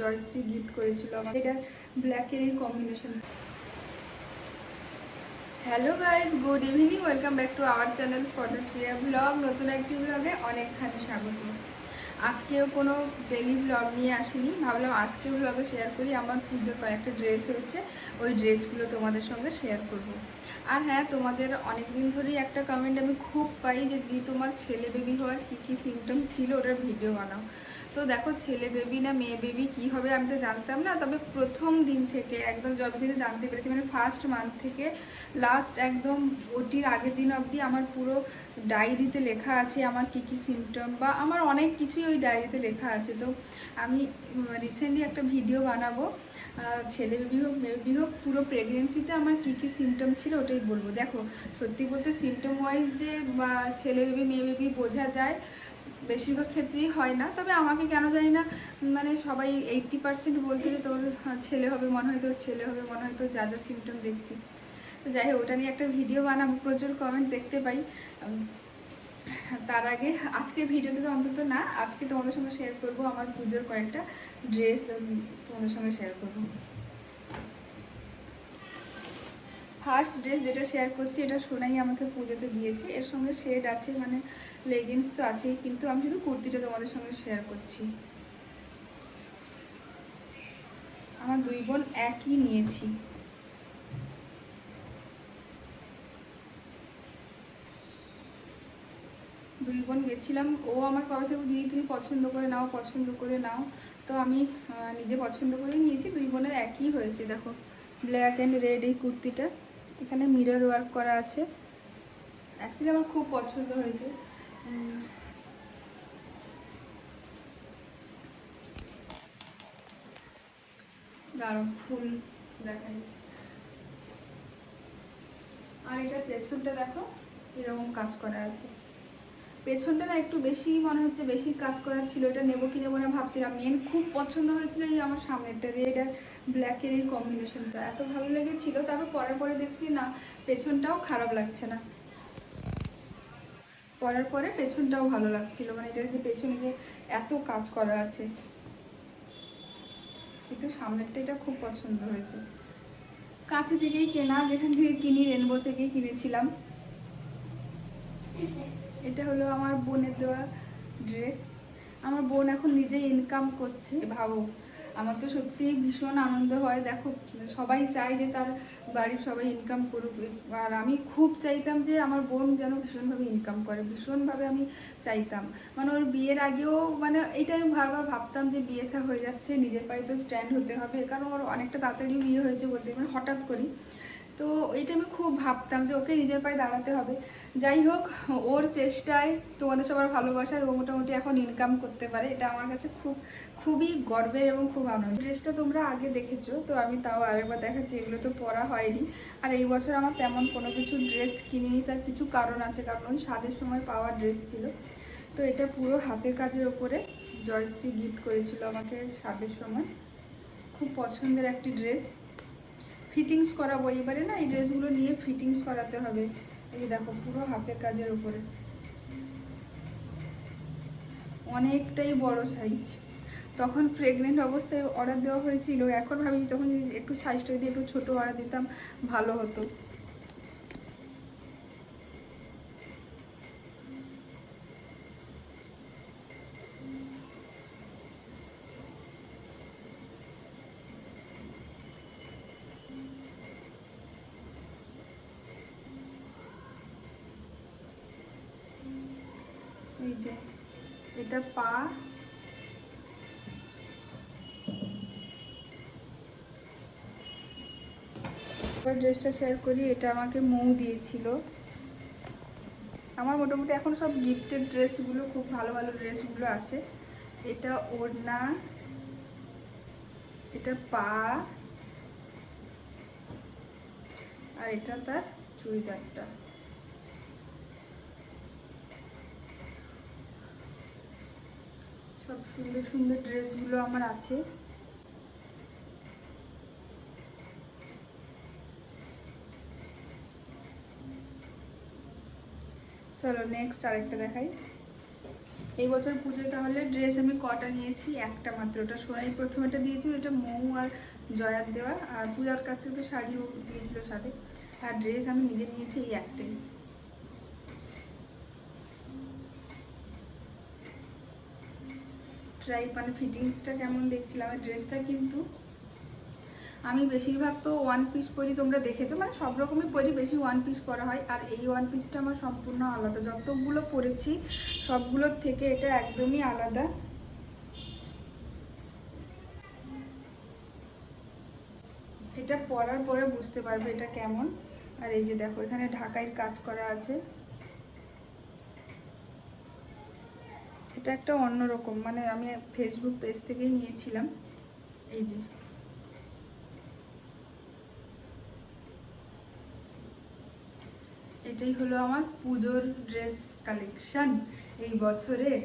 Jayashree gift করেছিল আমাকে। এটা ব্ল্যাকের এই combination hello guys good evening welcome back to our channel স্পটাসফিয়া blog নতুন একটি ব্লগে অনেকখানি স্বাগত। আজকেও কোনো ডেলি ব্লগ নিয়ে আসিনি। ভাবলাম আজকে ব্লগে শেয়ার করি। আমার পুজোর কয়েকটা ড্রেস হচ্ছে ওই ড্রেসগুলো তোমাদের সঙ্গে শেয়ার করব। আর হ্যাঁ তোমাদের অনেক দিন ধরেই একটা কমেন্ট আমি খুব পাই যে দি তোমার ছেলে বেবি হওয়ার কী কী সিমটম ছিল? ওটার ভিডিও বানাও। তো দেখো ছেলে বেবি না মেয়ে বেবি কি হবে আমি তো জানতাম না। তবে প্রথম দিন থেকে একদম জবে থেকে জানতে পেরেছি মানে ফার্স্ট মান্থ থেকে লাস্ট একদম ওটির আগের দিন অবধি আমার পুরো ডায়েরিতে লেখা আছে আমার কি কি সিমটম বা আমার অনেক কিছুই ওই ডায়েরিতে লেখা আছে। তো আমি রিসেন্টলি একটা ভিডিও বানাবো। ছেলে বেবি হোক বেবি হোক, পুরো প্রেগনেন্সিতে আমার কি কি সিমটম ছিল ওটাই বলব। দেখো, সত্যি বলতে সিমটম ওয়াইজ যে বা ছেলে বেবি মেয়ে বেবি বোঝা যায় বেশিরভাগ ক্ষেত্রেই হয় না। তবে আমাকে কেন জানি না মানে সবাই এইটটি পার্সেন্ট বলতে যে তোর ছেলে হবে, মনে হয় তোর ছেলে হবে, মনে হয় তোর যা যা সিমটম দেখছি। তো যাই হোক, ওটা নিয়ে একটা ভিডিও বানাবো, প্রচুর কমেন্ট দেখতে পাই। তার আগে আজকে ভিডিওতে তো অন্তত না, আজকে তোমাদের সঙ্গে শেয়ার করব আমার পুজোর কয়েকটা ড্রেস তোমাদের সঙ্গে শেয়ার করব। ফার্স্ট ড্রেস যেটা শেয়ার করছি, এটা সোনাই আমাকে পুজোতে দিয়েছে। এর সঙ্গে শেড আছে মানে লেগিংস তো আছেই, কিন্তু আমি শুধু কুর্তিটা তোমাদের সঙ্গে শেয়ার করছি। আমার দুই বোন একই নিয়েছি। দুই বোন গেছিলাম, ও আমার কবে থেকে, দিদি, তুমি পছন্দ করে নাও, পছন্দ করে নাও। তো আমি নিজে পছন্দ করে নিয়েছি, দুই বোনের একই হয়েছে, দেখো। ব্ল্যাক অ্যান্ড রেড এই কুর্তিটা। এখানে মিরর ওয়ার্ক করা আছে। অ্যাকচুয়ালি আমার খুব পছন্দ হয়েছে। দারুণ, ফুল দেখাই। আর এটা পেছনটা দেখো, এরকম কাজ করা আছে। পেছনটা না একটু বেশি মনে হচ্ছে বেশি কাজ করা ছিল, এটা নেব কি নেব না ভাবছিলাম। মেন খুব পছন্দ হয়েছিল এই আমার সামনেরটা রেড আর ব্ল্যাকের এই কম্বিনেশনটা এত ভালো লেগেছিল, তারপর পরে পরে দেখছি না, পেছনটাও খারাপ লাগছে না। পরার পরে পেছনটাও ভালো লাগছিল মানে এটার যে পেছনে যে এত কাজ করা আছে। কিন্তু সামনেরটা এটা খুব পছন্দ হয়েছে। কাছে থেকেই কেনা, যেখান থেকে কিনি রেনবো থেকেই কিনেছিলাম। এটা হলো আমার বোনের দেওয়া ড্রেস আমার বোন এখন নিজেই ইনকাম করছে। ভাবো, আমার তো সত্যি ভীষণ আনন্দ হয়, দেখো, সবাই চায় যে তার বাড়ির সবাই ইনকাম করুক। আর আমি খুব চাইতাম যে আমার বোন যেন ভীষণভাবে ইনকাম করে, ভীষণভাবে আমি চাইতাম। মানে ওর বিয়ের আগেও মানে এটা আমি বারবার ভাবতাম যে বিয়েটা হয়ে যাচ্ছে, নিজের পায়ে তো স্ট্যান্ড হতে হবে, কারণ ওর অনেকটা তাড়াতাড়ি বিয়ে হয়েছে বলতে মানে হঠাৎ করি তো এইটা আমি খুব ভাবতাম যে ওকে নিজের পায়ে দাঁড়াতে হবে। যাই হোক, ওর চেষ্টায় তোমাদের সবার ভালোবাসার ও মোটামুটি এখন ইনকাম করতে পারে, এটা আমার কাছে খুব, খুবই গর্বের এবং খুব আনন্দ ড্রেসটা তোমরা আগে দেখেছ, তো আমি তাও আরেকবার দেখাচ্ছি, এগুলো তো পরা হয়নি। আর এই বছর আমার তেমন কোনো কিছু ড্রেস কিনিনি, তার কিছু কারণ আছে, কারণ ওই স্বাদের সময় পাওয়া ড্রেস ছিল। তো এটা পুরো হাতের কাজের ওপরে জয়শ্রী গিফট করেছিল আমাকে স্বাদের সময়। খুব পছন্দের একটি ড্রেস ফিটিংস করাবো। এবারে না, এই ড্রেসগুলো নিয়ে ফিটিংস করাতে হবে। এই দেখো, পুরো হাতের কাজের উপরে। অনেকটাই বড় সাইজ তখন প্রেগনেন্ট অবস্থায় অর্ডার দেওয়া হয়েছিল। এখন ভাবি তখন একটু সাইজটা যদি একটু ছোটো অর্ডার দিতাম, ভালো হতো। যে এটা পা। ড্রেসটা শেয়ার করি, এটা আমাকে মৌ দিয়েছিল। আমার মোটামুটি এখন সব গিফটেড ড্রেসগুলো, খুব ভালো ভালো ড্রেসগুলো আছে। এটা ওড়না, এটা পা, আর এটা তার চুড়িদারটা। সব সুন্দর সুন্দর ড্রেসগুলো আমার আছে। চলো নেক্সট আরেকটা দেখাই। এই বছর পুজোয় তাহলে ড্রেস আমি কটা নিয়েছি? একটা মাত্র ওটা সোনাই প্রথম এটা দিয়েছিল, এটা মৌ আর জয়ার দেওয়া। আর পূজার কাছ থেকে তো শাড়িও দিয়েছিল সাথে। আর ড্রেস আমি নিজে নিয়েছি এই একটাই। ট্রাই মানে ফিটিংসটা কেমন দেখছিলাম, আর ড্রেসটা কিন্তু আমি বেশিরভাগ তো ওয়ান পিস পরি তোমরা দেখেছ মানে সব রকমই পরি বেশি ওয়ান পিস পরা হয়, আর এই ওয়ান পিসটা আমার সম্পূর্ণ আলাদা। যতগুলো পরেছি, সবগুলোর থেকে এটা একদমই আলাদা। এটা পরার পরে বুঝতে পারবে এটা কেমন। আর এই যে দেখো, এখানে ঢাকাইয়ের কাজ করা আছে। এটা একটা অন্যরকম মানে আমি ফেসবুক পেজ থেকেই নিয়েছিলাম। এই যে। এটাই হলো আমার পুজোর ড্রেস কালেকশন এই বছরের